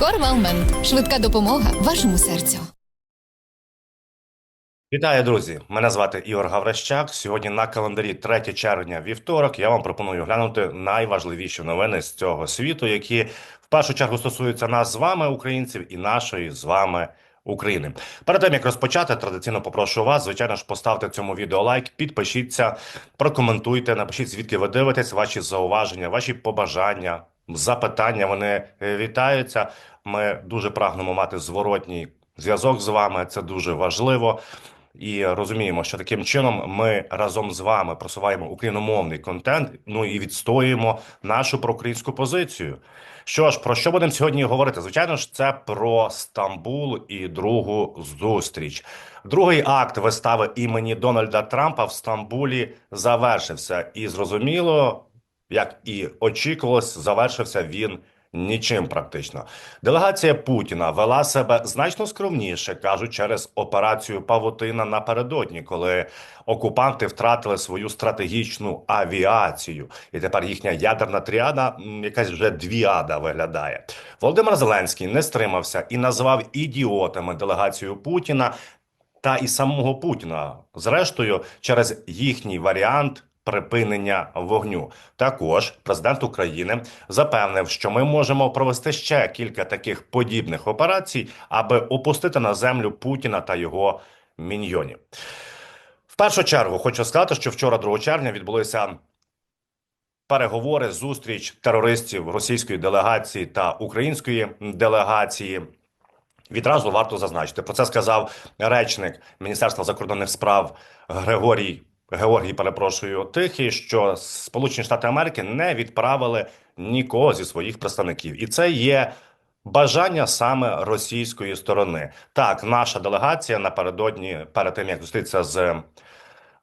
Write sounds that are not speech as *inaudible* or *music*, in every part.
Корвалмент. Швидка допомога вашому серцю. Вітаю, друзі! Мене звати Ігор Гаврищак. Сьогодні на календарі 3 червня, вівторок. Я вам пропоную глянути найважливіші новини з цього світу, які в першу чергу стосуються нас з вами, українців, і нашої з вами України. Перед тим як розпочати, традиційно попрошу вас, звичайно ж, поставте цьому відео лайк, підпишіться, прокоментуйте, напишіть звідки ви дивитесь, ваші зауваження, ваші побажання, запитання. Вони е, вітаються. Ми дуже прагнемо мати зворотній зв'язок з вами. Це дуже важливо. І розуміємо, що таким чином ми разом з вами просуваємо україномовний контент. Ну і відстоюємо нашу проукраїнську позицію. Що ж, про що будемо сьогодні говорити? Звичайно ж, це про Стамбул і другу зустріч. Другий акт вистави імені Дональда Трампа в Стамбулі завершився, і зрозуміло, як і очікувалось, завершився він нічим практично. Делегація Путіна вела себе значно скромніше, кажуть, через операцію Павутина напередодні, коли окупанти втратили свою стратегічну авіацію, і тепер їхня ядерна тріада якась вже двіада виглядає. Володимир Зеленський не стримався і назвав ідіотами делегацію Путіна та і самого Путіна, зрештою, через їхній варіант. Припинення вогню також президент України запевнив, що ми можемо провести ще кілька таких подібних операцій, аби опустити на землю Путіна та його міньйонів. В першу чергу хочу сказати, що вчора, 2 червня, відбулися переговори, зустріч терористів російської делегації та української делегації. Відразу варто зазначити про це сказав речник Міністерства закордонних справ Григорій Георгій. Перепрошую тихий, що Сполучені Штати Америки не відправили нікого зі своїх представників, і це є бажання саме російської сторони. Так, наша делегація напередодні, перед тим як зустрітися з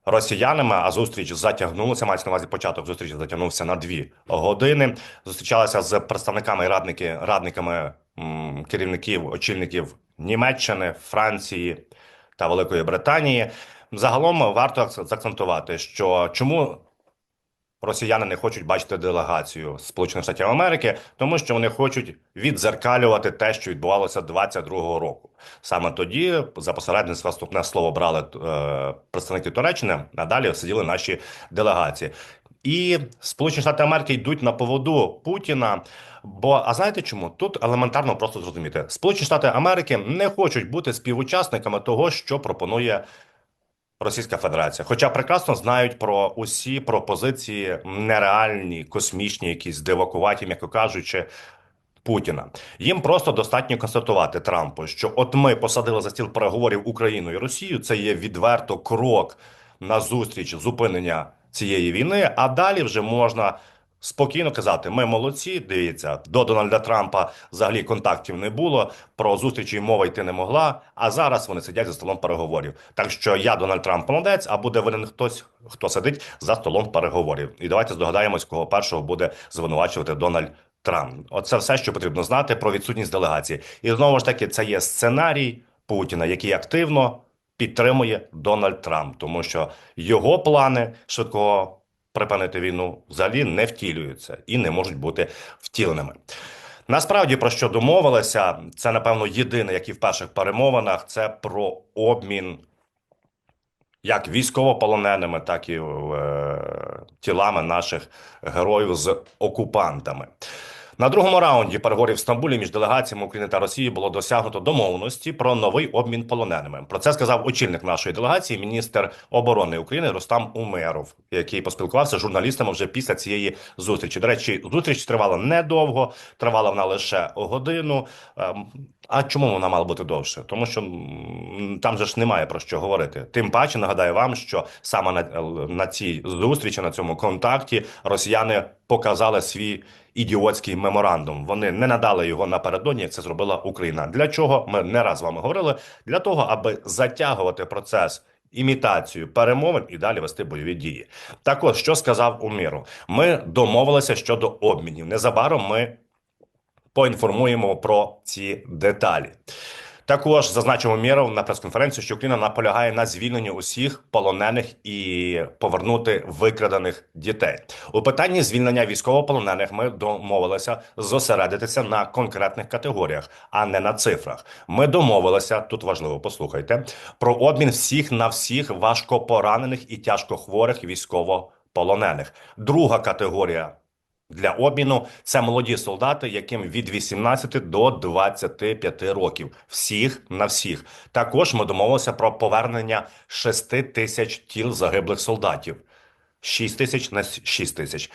росіянами, а зустріч затягнулася. Мається на увазі початок зустрічі затягнувся на дві години. Зустрічалася з представниками і радники, радниками м, керівників, очільників Німеччини, Франції та Великої Британії. Загалом варто заакцентувати, що чому росіяни не хочуть бачити делегацію Сполучених Штатів Америки, тому що вони хочуть відзеркалювати те, що відбувалося 22-го року. Саме тоді за посередництва вступне слово брали е, представники Туреччини, а далі сиділи наші делегації. І Сполучені Штати Америки йдуть на поводу Путіна. Бо а знаєте чому? Тут елементарно просто зрозуміти. Сполучені Штати Америки не хочуть бути співучасниками того, що пропонує Російська Федерація, хоча прекрасно знають про усі пропозиції нереальні, космічні, якісь дивакуваті, м'яко кажучи, Путіна. Їм просто достатньо констатувати Трампу, що от ми посадили за стіл переговорів Україну і Росію. Це є відверто крок на зустріч зупинення цієї війни. А далі вже можна спокійно казати: ми молодці. Дивіться, до Дональда Трампа взагалі контактів не було. Про зустрічі мова йти не могла. А зараз вони сидять за столом переговорів. Так що я Дональд Трамп молодець, а буде винен хтось, хто сидить за столом переговорів. І давайте здогадаємось, кого першого буде звинувачувати Дональд. Трамп, оце все, що потрібно знати про відсутність делегації, і знову ж таки, це є сценарій Путіна, який активно підтримує Дональд Трамп, тому що його плани швидкого припинити війну взагалі не втілюються і не можуть бути втіленими. Насправді про що домовилися, це напевно єдине, як і в перших перемовинах, це про обмін як військовополоненими, так і е, тілами наших героїв з окупантами. На другому раунді переговорів в Стамбулі між делегаціями України та Росії було досягнуто домовленості про новий обмін полоненими. Про це сказав очільник нашої делегації, міністр оборони України Рустам Умеров, який поспілкувався з журналістами вже після цієї зустрічі. До речі, зустріч тривала недовго, тривала вона лише годину. Ем, А чому вона мала бути довше? Тому що там же ж немає про що говорити. Тим паче нагадаю вам, що саме на, на цій зустрічі, на цьому контакті, росіяни показали свій ідіотський меморандум. Вони не надали його напередодні, як це зробила Україна. Для чого ми не раз з вами говорили? Для того, аби затягувати процес. Імітацію перемовин і далі вести бойові дії. Так от, що сказав Уміру, ми домовилися щодо обмінів. Незабаром ми поінформуємо про ці деталі. Також зазначив Мєров на прес-конференції, що Україна наполягає на звільненні усіх полонених і повернути викрадених дітей. У питанні звільнення військовополонених ми домовилися зосередитися на конкретних категоріях, а не на цифрах. Ми домовилися тут важливо, послухайте про обмін всіх на всіх важкопоранених і тяжкохворих військовополонених. Друга категорія для обміну це молоді солдати, яким від 18 до 25 років. Всіх на всіх. Також ми домовилися про повернення 6 тисяч тіл загиблих солдатів. 6 тисяч на 6 тисяч.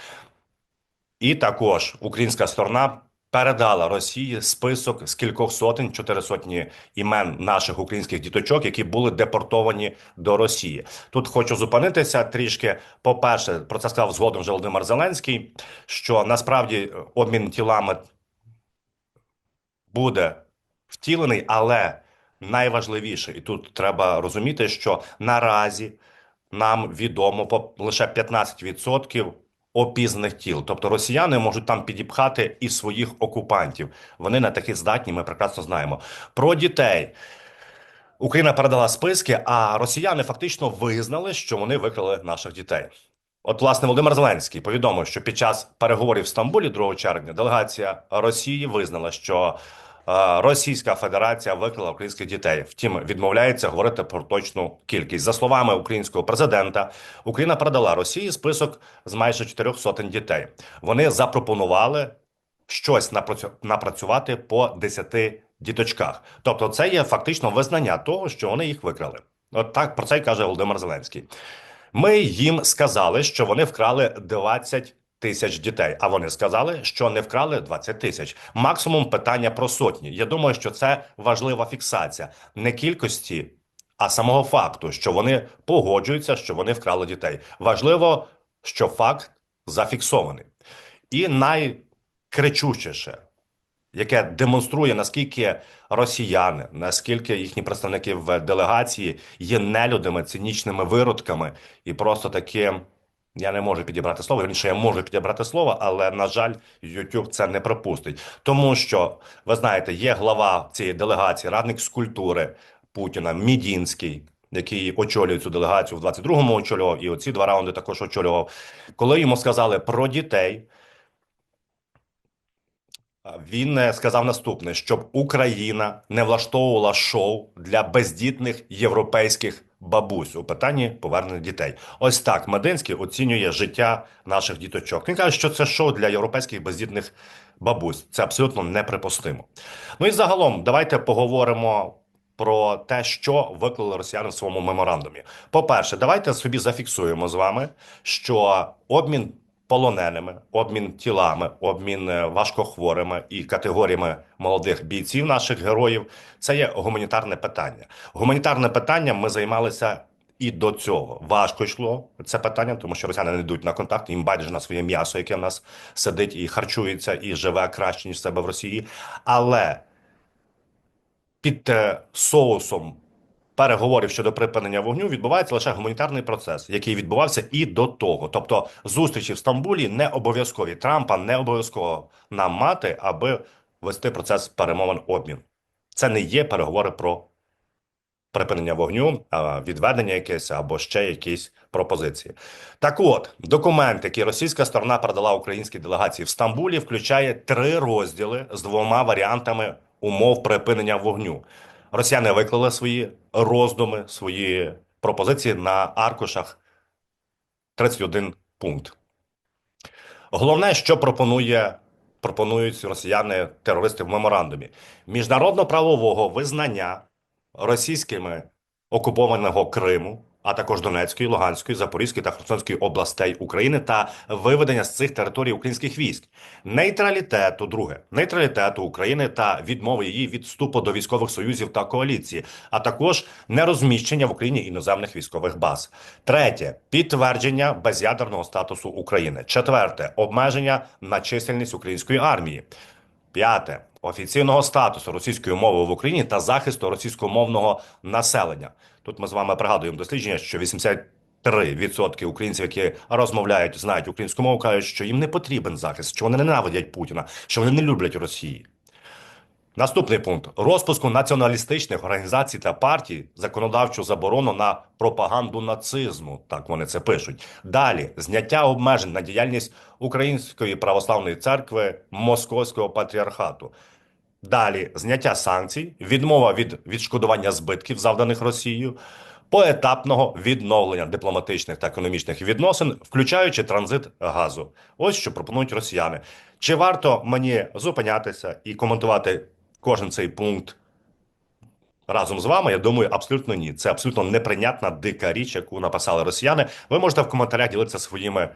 І також українська сторона передала Росії список з кількох сотень, чотири сотні імен наших українських діточок, які були депортовані до Росії. Тут хочу зупинитися трішки. По-перше, про це сказав згодом вже Володимир Зеленський, що насправді обмін тілами буде втілений, але найважливіше, і тут треба розуміти, що наразі нам відомо по лише 15% опізнаних тіл. Тобто росіяни можуть там підіпхати і своїх окупантів. Вони на такі здатні, ми прекрасно знаємо. Про дітей. Україна передала списки, а росіяни фактично визнали, що вони викрали наших дітей. От, власне, Володимир Зеленський повідомив, що під час переговорів в Стамбулі 2 червня делегація Росії визнала, що Російська Федерація викрала українських дітей. Втім, відмовляється говорити про точну кількість. За словами українського президента, Україна передала Росії список з майже чотирьох сотень дітей. Вони запропонували щось напрацю- напрацювати по 10 діточках. Тобто, це є фактично визнання того, що вони їх викрали. От так про це й каже Володимир Зеленський. Ми їм сказали, що вони вкрали 20 тисяч дітей. А вони сказали, що не вкрали 20 тисяч. Максимум питання про сотні. Я думаю, що це важлива фіксація не кількості, а самого факту, що вони погоджуються, що вони вкрали дітей. Важливо, що факт зафіксований. І найкричущіше, яке демонструє наскільки росіяни, наскільки їхні представники в делегації є нелюдами, цинічними виродками, і просто таке. Я не можу підібрати слово. Вірніше, я можу підібрати слово, але на жаль, YouTube це не пропустить. Тому що ви знаєте, є глава цієї делегації, радник з культури Путіна Мідінський, який очолює цю делегацію в 22-му очолював, і оці два раунди також очолював. Коли йому сказали про дітей, він е, сказав наступне: щоб Україна не влаштовувала шоу для бездітних європейських бабусь у питанні повернення дітей. Ось так Мединський оцінює життя наших діточок. Він каже, що це шоу для європейських бездітних бабусь. Це абсолютно неприпустимо. Ну і загалом, давайте поговоримо. Про те, що виклали росіяни в своєму меморандумі. По-перше, давайте собі зафіксуємо з вами, що обмін полоненими, обмін тілами, обмін е, важкохворими і категоріями молодих бійців наших героїв це є гуманітарне питання. Гуманітарне питання ми займалися і до цього. Важко йшло це питання, тому що росіяни не йдуть на контакт, їм байдуже на своє м'ясо, яке в нас сидить і харчується, і живе краще ніж себе в Росії. Але під е, соусом переговорів щодо припинення вогню відбувається лише гуманітарний процес, який відбувався і до того. Тобто зустрічі в Стамбулі не обов'язкові. Трампа не обов'язково нам мати, аби вести процес перемовин обмін. Це не є переговори про припинення вогню, відведення якесь або ще якісь пропозиції. Так от, документ, який російська сторона передала українській делегації в Стамбулі, включає три розділи з двома варіантами умов припинення вогню. Росіяни виклали свої роздуми, свої пропозиції на аркушах. 31 пункт. Головне, що пропонує, пропонують росіяни терористи в меморандумі. Міжнародно-правового визнання російськими окупованого Криму, а також Донецької, Луганської, Запорізької та Херсонської областей України та виведення з цих територій українських військ, нейтралітету, друге, нейтралітету України та відмови її від вступу до військових союзів та коаліції, а також нерозміщення в Україні іноземних військових баз. Третє підтвердження безядерного статусу України. Четверте обмеження на чисельність української армії. П'яте офіційного статусу російської мови в Україні та захисту російськомовного населення. Тут ми з вами пригадуємо дослідження, що 83% українців, які розмовляють, знають українську мову, кажуть, що їм не потрібен захист, що вони ненавидять Путіна, що вони не люблять Росії. Наступний пункт розпуску націоналістичних організацій та партій, законодавчу заборону на пропаганду нацизму. Так вони це пишуть. Далі зняття обмежень на діяльність Української православної церкви Московського патріархату. Далі зняття санкцій, відмова від відшкодування збитків, завданих Росією, поетапного відновлення дипломатичних та економічних відносин, включаючи транзит газу. Ось що пропонують росіяни. Чи варто мені зупинятися і коментувати кожен цей пункт разом з вами? Я думаю, абсолютно ні. Це абсолютно неприйнятна дика річ, яку написали росіяни. Ви можете в коментарях ділитися своїми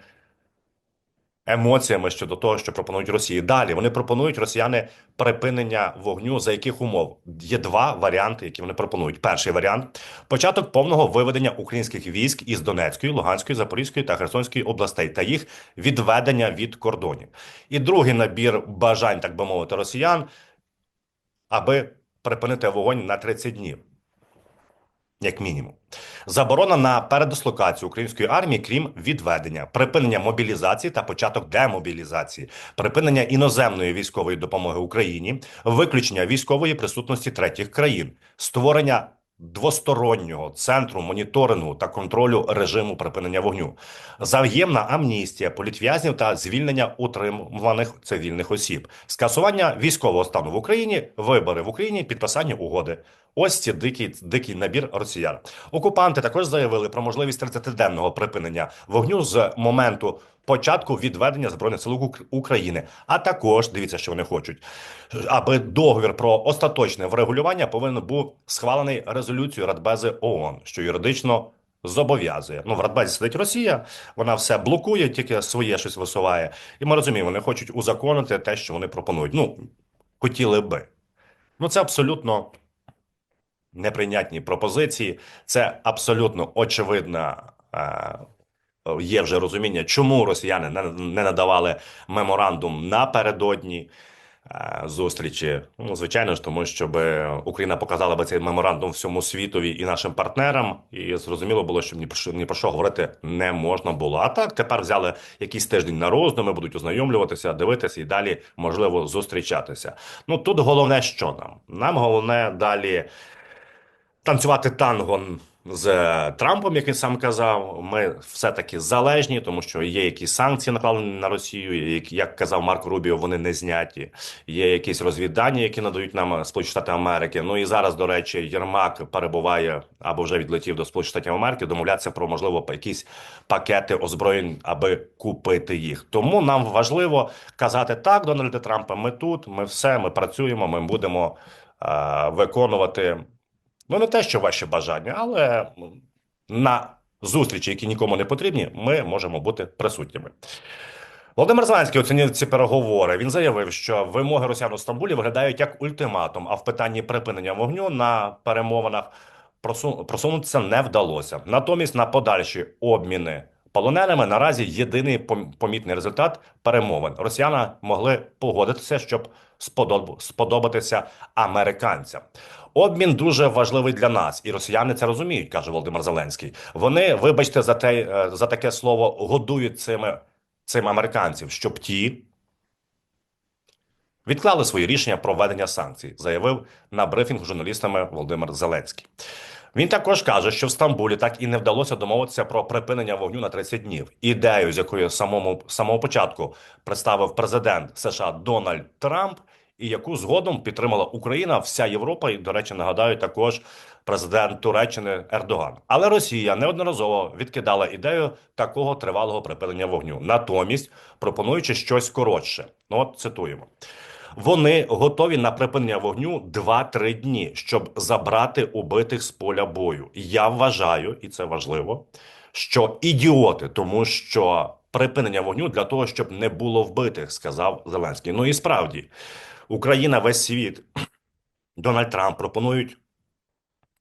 емоціями щодо того, що пропонують Росії. Далі вони пропонують росіяни припинення вогню. За яких умов є два варіанти, які вони пропонують. Перший варіант початок повного виведення українських військ із Донецької, Луганської, Запорізької та Херсонської областей та їх відведення від кордонів. І другий набір бажань, так би мовити, росіян, аби припинити вогонь на 30 днів. Як мінімум, заборона на передислокацію української армії, крім відведення, припинення мобілізації та початок демобілізації, припинення іноземної військової допомоги Україні, виключення військової присутності третіх країн, створення двостороннього центру моніторингу та контролю режиму припинення вогню, взаємна амністія політв'язнів та звільнення утримуваних цивільних осіб, скасування військового стану в Україні, вибори в Україні, підписання угоди. Ось ці дикий, дикий набір росіян. Окупанти також заявили про можливість 30-денного припинення вогню з моменту початку відведення збройних сил України. А також дивіться, що вони хочуть, аби договір про остаточне врегулювання повинен був схвалений резолюцією Радбези ООН, що юридично. Зобов'язує ну в Радбезі сидить Росія, вона все блокує, тільки своє щось висуває. І ми розуміємо, вони хочуть узаконити те, що вони пропонують. Ну хотіли би. Ну це абсолютно неприйнятні пропозиції. Це абсолютно очевидна. е, Є вже розуміння, чому росіяни не, надавали меморандум напередодні е, зустрічі. Ну, звичайно ж, тому щоб Україна показала би цей меморандум всьому світові і нашим партнерам, і зрозуміло було, що ні про що, ні про що говорити не можна було. А так тепер взяли якийсь тиждень на роздуми, будуть ознайомлюватися, дивитися і далі можливо зустрічатися. Ну тут головне, що нам? Нам головне далі танцювати танго з Трампом, як він сам казав. Ми все-таки залежні, тому що є якісь санкції накладені на Росію. як- казав Марко Рубіо, вони не зняті. Є якісь розвіддані, які надають нам Сполучені Штати Америки. Ну і зараз, до речі, Єрмак перебуває або вже відлетів до Сполучених Штатів Америки, домовлятися про можливо якісь пакети озброєнь, аби купити їх. Тому нам важливо казати так, Дональде Трампе, ми тут, ми все, ми працюємо, ми будемо е, виконувати. Ну, не те, що ваші бажання, але на зустрічі, які нікому не потрібні, ми можемо бути присутніми. Володимир Зеленський оцінив ці переговори. Він заявив, що вимоги росіян у Стамбулі виглядають як ультиматум, а в питанні припинення вогню на перемовинах просунутися не вдалося. Натомість на подальші обміни полоненими наразі єдиний помітний результат перемовин. Росіяни могли погодитися, щоб сподобатися американцям. Обмін дуже важливий для нас, і росіяни це розуміють, каже Володимир Зеленський. Вони, вибачте, за те е, за таке слово годують цими цим американців, щоб ті відклали свої рішення про введення санкцій, заявив на брифінг журналістами Володимир Зеленський. Він також каже, що в Стамбулі так і не вдалося домовитися про припинення вогню на 30 днів. Ідею, з якою самому самого початку представив президент США Дональд Трамп, і яку згодом підтримала Україна, вся Європа, і, до речі, нагадаю, також президент Туреччини Ердоган. Але Росія неодноразово відкидала ідею такого тривалого припинення вогню, натомість пропонуючи щось коротше. Ну, от цитуємо. Вони готові на припинення вогню 2-3 дні, щоб забрати убитих з поля бою. Я вважаю, і це важливо, що ідіоти, тому що припинення вогню для того, щоб не було вбитих, сказав Зеленський. Ну і справді, Україна, весь світ, *clears throat* Дональд Трамп пропонують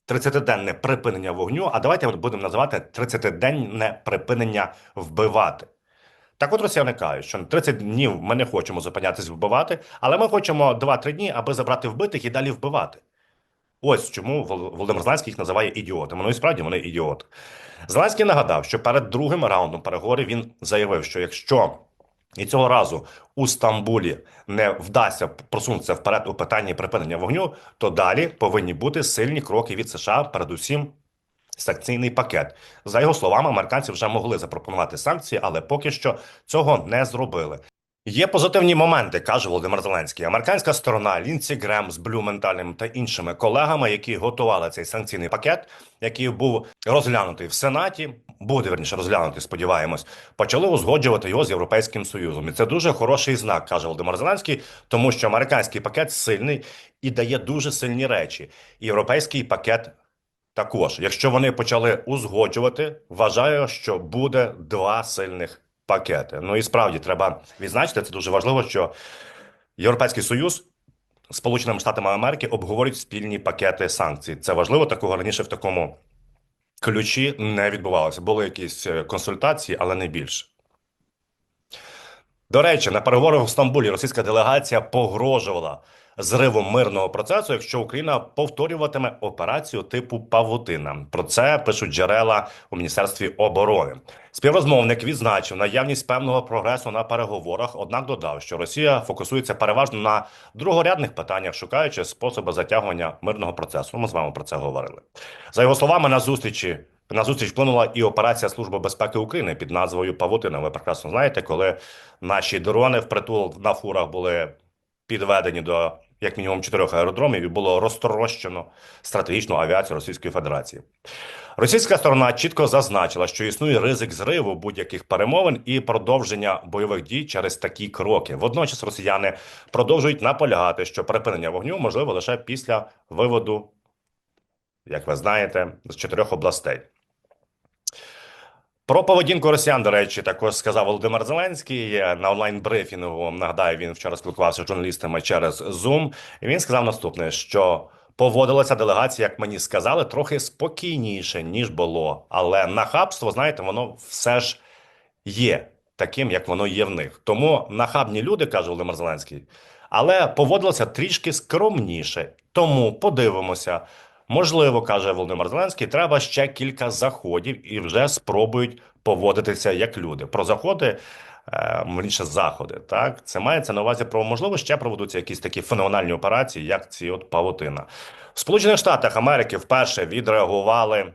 30-денне припинення вогню. А давайте от будемо називати 30-денне припинення вбивати. Так от росіяни кажуть, що на 30 днів ми не хочемо зупинятись вбивати, але ми хочемо 2-3 дні, аби забрати вбитих і далі вбивати. Ось чому Вол- Володимир Зеленський їх називає ідіотами. Ну і справді вони ідіоти. Зеленський нагадав, що перед другим раундом переговорів він заявив, що якщо і цього разу у Стамбулі не вдасться просунутися вперед у питанні припинення вогню, то далі повинні бути сильні кроки від США, передусім санкційний пакет. За його словами, американці вже могли запропонувати санкції, але поки що цього не зробили. Є позитивні моменти, каже Володимир Зеленський. Американська сторона Лінці Грем з Блюменталем та іншими колегами, які готували цей санкційний пакет, який був розглянутий в Сенаті, буде верніше розглянутий, сподіваємось, почали узгоджувати його з Європейським Союзом. І це дуже хороший знак, каже Володимир Зеленський, тому що американський пакет сильний і дає дуже сильні речі. Європейський пакет також, якщо вони почали узгоджувати, вважаю, що буде два сильних пакети. Ну і справді треба відзначити, це дуже важливо, що Європейський Союз Сполученими Штатами Америки обговорюють спільні пакети санкцій. Це важливо, такого раніше в такому ключі не відбувалося. Були якісь е, консультації, але не більше. До речі, на переговорах у Стамбулі російська делегація погрожувала зривом мирного процесу, якщо Україна повторюватиме операцію типу Павутина. Про це пишуть джерела у міністерстві оборони. Співрозмовник відзначив наявність певного прогресу на переговорах, однак додав, що Росія фокусується переважно на другорядних питаннях, шукаючи способи затягування мирного процесу. Ми з вами про це говорили. За його словами, на зустрічі. На зустріч вплинула і операція Служби безпеки України під назвою Павутина. Ви прекрасно знаєте, коли наші дрони впритул на фурах були підведені до як мінімум чотирьох аеродромів і було розтрощено стратегічну авіацію Російської Федерації. Російська сторона чітко зазначила, що існує ризик зриву будь-яких перемовин і продовження бойових дій через такі кроки. Водночас росіяни продовжують наполягати, що припинення вогню можливо лише після виводу, як ви знаєте, з чотирьох областей. Про поведінку росіян, до речі, також сказав Володимир Зеленський на онлайн-брифінгу. Нагадаю, він вчора спілкувався з журналістами через Zoom. І він сказав наступне: що поводилася делегація, як мені сказали, трохи спокійніше ніж було. Але нахабство, знаєте, воно все ж є таким, як воно є в них. Тому нахабні люди, каже Володимир Зеленський, але поводилося трішки скромніше. Тому подивимося. Можливо, каже Володимир Зеленський, треба ще кілька заходів і вже спробують поводитися як люди. Про заходи, верніше, заходи. Так, це мається на увазі про можливо ще проведуться якісь такі феноменальні операції, як ці от павутина. В Сполучених Штатах Америки вперше відреагували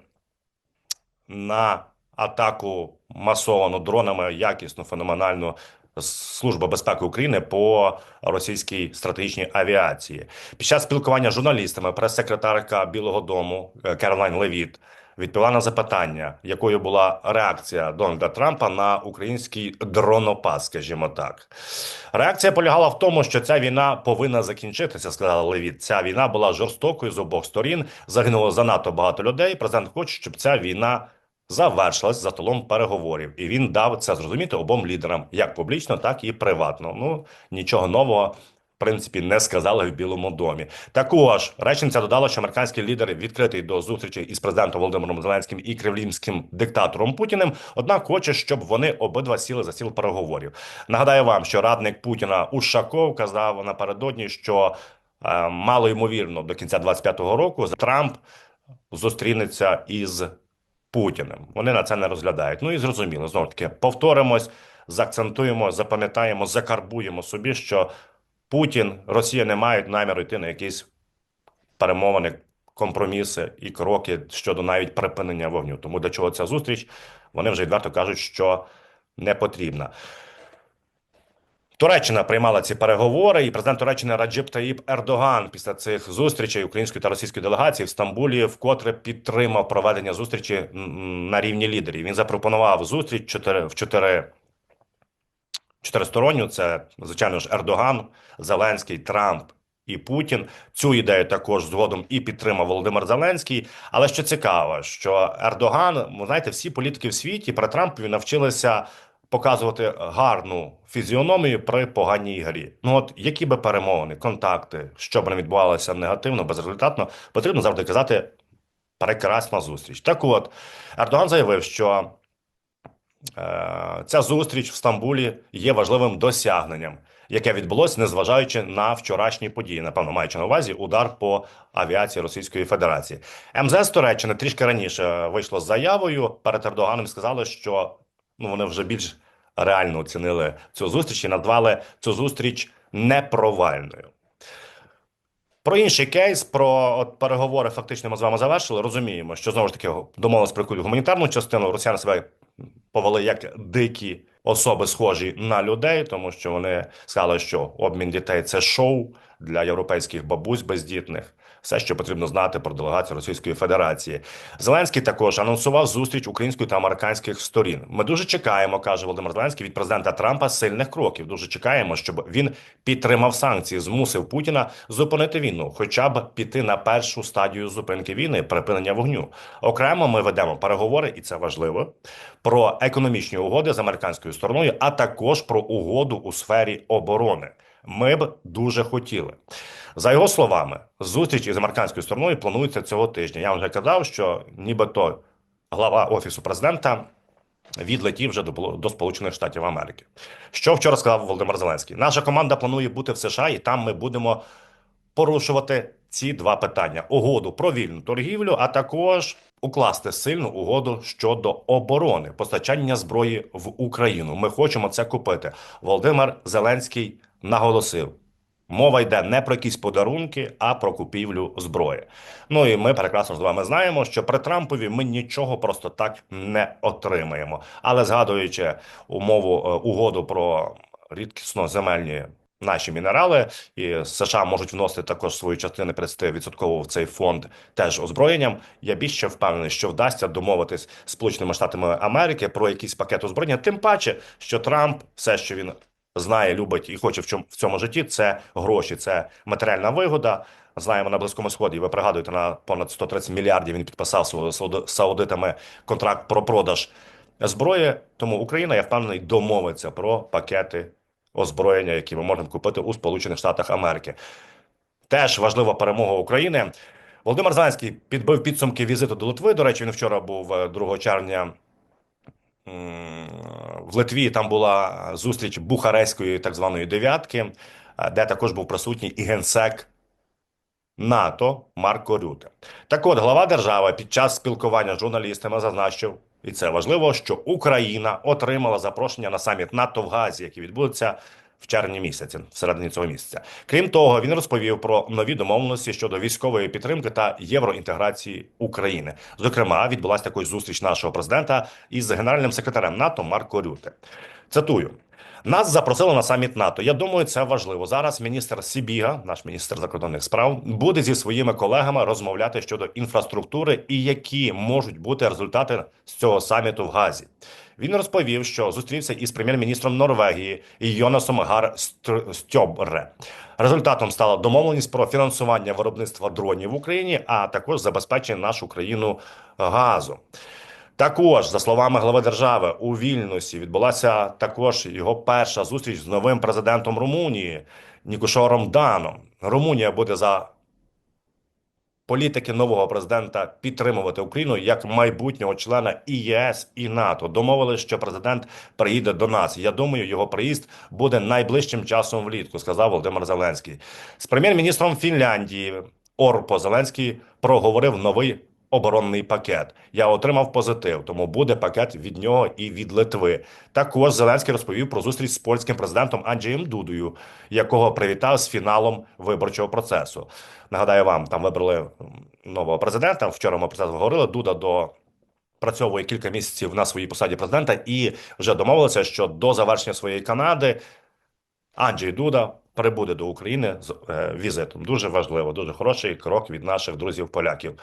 на атаку масовану дронами, якісну, феноменальну. Служба безпеки України по російській стратегічній авіації під час спілкування з журналістами прес-секретарка Білого Дому е, Керолайн Левіт відповіла на запитання, якою була реакція Дональда Трампа на український дронопад, скажімо так. Реакція полягала в тому, що ця війна повинна закінчитися. Сказала Левіт. Ця війна була жорстокою з обох сторін. Загинуло занадто багато людей. Президент хоче, щоб ця війна завершилась за столом переговорів, і він дав це зрозуміти обом лідерам, як публічно, так і приватно. Ну нічого нового. В принципі, не сказали в Білому домі. Також речниця додала, що американський лідер відкритий до зустрічі із президентом Володимиром Зеленським і кремлівським диктатором Путіним. Однак хоче, щоб вони обидва сіли за стіл переговорів. Нагадаю вам, що радник Путіна Ушаков казав напередодні, що е, мало ймовірно до кінця 25-го року Трамп зустрінеться із Путіним. Вони на це не розглядають. Ну і зрозуміло, знову таки повторимось, заакцентуємо, запам'ятаємо, закарбуємо собі, що Путін, Росія не мають наміру йти на якісь перемовини, компроміси і кроки щодо навіть припинення вогню. Тому для чого ця зустріч? Вони вже відверто кажуть, що не потрібна. Туреччина приймала ці переговори, і президент Туреччини Раджип Таїб Ердоган після цих зустрічей української та російської делегації в Стамбулі вкотре підтримав проведення зустрічі на рівні лідерів. Він запропонував зустріч чотири в чотири чотиристоронню. Це звичайно ж Ердоган, Зеленський, Трамп. І Путін цю ідею також згодом і підтримав Володимир Зеленський. Але що цікаво, що Ердоган, ви знаєте, всі політики в світі при Трампові навчилися показувати гарну фізіономію при поганій грі. Ну от які би перемовини, контакти, що б не відбувалося негативно, безрезультатно, потрібно завжди казати прекрасна зустріч. Так от Ердоган заявив, що е, ця зустріч в Стамбулі є важливим досягненням, яке відбулося, незважаючи на вчорашні події. Напевно, маючи на увазі удар по авіації Російської Федерації. МЗС Туреччини трішки раніше вийшло з заявою перед Ердоганом. Сказали, що ну вони вже більш реально оцінили цю зустріч і назвали цю зустріч непровальною. Про інший кейс, про от переговори фактично ми з вами завершили. Розуміємо, що знову ж таки домовились про гуманітарну частину. Росіяни себе повели як дикі особи, схожі на людей, тому що вони сказали, що обмін дітей це шоу для європейських бабусь бездітних. Все, що потрібно знати про делегацію Російської Федерації. Зеленський також анонсував зустріч української та американських сторін. Ми дуже чекаємо, каже Володимир Зеленський, від президента Трампа сильних кроків. Дуже чекаємо, щоб він підтримав санкції, змусив Путіна зупинити війну, хоча б піти на першу стадію зупинки війни, припинення вогню. Окремо ми ведемо переговори, і це важливо, про економічні угоди з американською стороною, а також про угоду у сфері оборони. Ми б дуже хотіли. За його словами, зустріч із американською стороною планується цього тижня. Я вже казав, що нібито глава офісу президента відлетів вже до, до Сполучених Штатів Америки. Що вчора сказав Володимир Зеленський? Наша команда планує бути в США, і там ми будемо порушувати ці два питання: угоду про вільну торгівлю, а також укласти сильну угоду щодо оборони, постачання зброї в Україну. Ми хочемо це купити. Володимир Зеленський наголосив. Мова йде не про якісь подарунки, а про купівлю зброї. Ну і ми прекрасно з вами знаємо, що при Трампові ми нічого просто так не отримаємо. Але згадуючи умову е, угоду про рідкісно земельні наші мінерали, і США можуть вносити також свою частину 30% в цей фонд теж озброєнням. Я більше впевнений, що вдасться домовитись з Сполученими Штатами Америки про якийсь пакет озброєння. Тим паче, що Трамп все, що він знає, любить і хоче в цьому житті. Це гроші, це матеріальна вигода. Знаємо на близькому сході. Ви пригадуєте на понад 130 мільярдів. Він підписав з сауди- саудитами контракт про продаж зброї. Тому Україна, я впевнений, домовиться про пакети озброєння, які ми можемо купити у Сполучених Штатах Америки. Теж важлива перемога України. Володимир Зеленський підбив підсумки візиту до Литви. До речі, він вчора був е, 2 червня м, в Литві. Там була зустріч Бухарестської так званої дев'ятки, е, де також був присутній і генсек НАТО Марко Рюте. Так от, глава держави під час спілкування з журналістами зазначив, і це важливо, що Україна отримала запрошення на саміт НАТО в Газі, який відбудеться в червні місяці, в середині цього місяця. Крім того, він розповів про нові домовленості щодо військової підтримки та євроінтеграції України. Зокрема, відбулася також зустріч нашого президента із генеральним секретарем НАТО Марко Рюте. Цитую. Нас запросили на саміт НАТО. Я думаю, це важливо. Зараз міністр Сібіга, наш міністр закордонних справ, буде зі своїми колегами розмовляти щодо інфраструктури і які можуть бути результати з цього саміту в Газі. Він розповів, що зустрівся із прем'єр-міністром Норвегії Йонасом Гар Стьобре. Результатом стала домовленість про фінансування виробництва дронів в Україні, а також забезпечення нашу країну газом. Також, за словами глави держави, у Вільнюсі відбулася також його перша зустріч з новим президентом Румунії Нікушором Даном. Румунія буде за політики нового президента підтримувати Україну як майбутнього члена і ЄС і НАТО. Домовились, що президент приїде до нас. Я думаю, його приїзд буде найближчим часом влітку, сказав Володимир Зеленський. З прем'єр-міністром Фінляндії Орпо Зеленський проговорив новий оборонний пакет. Я отримав позитив, тому буде пакет від нього і від Литви. Також Зеленський розповів про зустріч з польським президентом Анджеєм Дудою, якого привітав з фіналом виборчого процесу. Нагадаю вам, там вибрали нового президента. Вчора ми про це говорили. Дуда до. Працьовує кілька місяців на своїй посаді президента і вже домовилися, що до завершення своєї Канади Анджей Дуда прибуде до України з е, візитом. Дуже важливо, дуже хороший крок від наших друзів-поляків.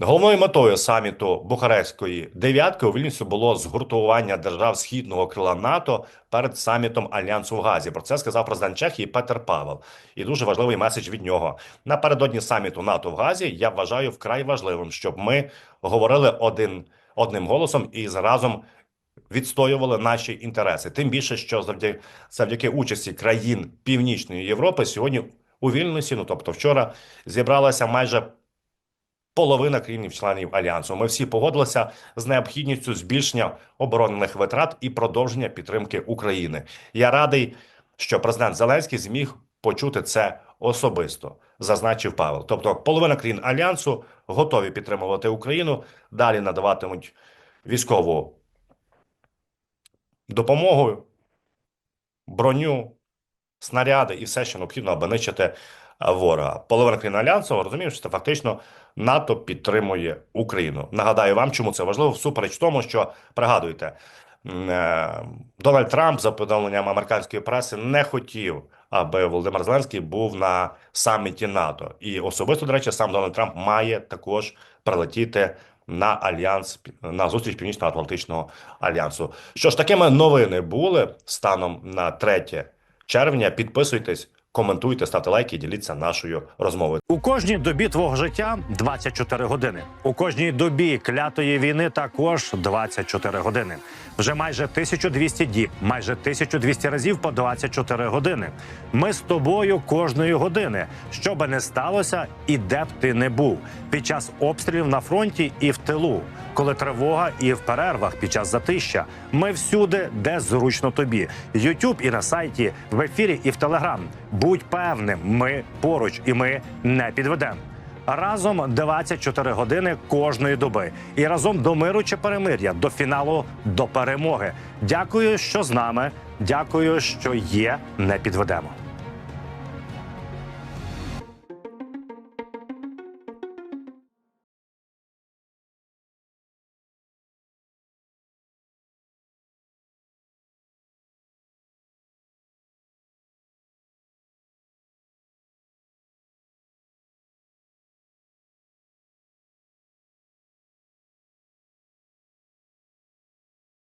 Головною метою саміту Бухарестської дев'ятки у Вільнюсі було згуртування держав східного крила НАТО перед самітом Альянсу в Газі. Про це сказав президент Чехії Петер Павел. І дуже важливий меседж від нього. Напередодні саміту НАТО в Газі я вважаю вкрай важливим, щоб ми говорили один одним голосом і разом відстоювали наші інтереси. Тим більше, що завдяки завдяки участі країн Північної Європи сьогодні у Вільнюсі, ну тобто вчора, зібралася майже половина країн-членів альянсу. Ми всі погодилися з необхідністю збільшення оборонних витрат і продовження підтримки України. Я радий, що президент Зеленський зміг почути це особисто, зазначив Павел. Тобто, половина країн альянсу готові підтримувати Україну, далі надаватимуть військову допомогою, броню, снаряди і все, що необхідно, аби нищити ворога. Половина країн альянсу розуміє, що це фактично НАТО підтримує Україну. Нагадаю вам, чому це важливо, всупереч тому, що пригадуйте, е, Дональд Трамп, за повідомленням американської преси, не хотів, аби Володимир Зеленський був на саміті НАТО. І особисто, до речі, сам Дональд Трамп має також прилетіти на альянс на зустріч Північно-Атлантичного альянсу. Що ж, такими новини були станом на 3 червня. Підписуйтесь, коментуйте, ставте лайки, діліться нашою розмовою. У кожній добі твого життя 24 години. У кожній добі клятої війни також 24 години. Вже майже 1200 діб, майже 1200 разів по 24 години. Ми з тобою кожної години, що би не сталося, і де б ти не був під час обстрілів на фронті і в тилу, коли тривога і в перервах під час затища. Ми всюди, де зручно тобі. Ютуб і на сайті, в ефірі і в Телеграм. Будь певним, ми поруч і ми не підведемо. Разом 24 години кожної доби і разом до миру чи перемир'я, до фіналу, до перемоги. Дякую, що з нами. Дякую, що є. Не підведемо.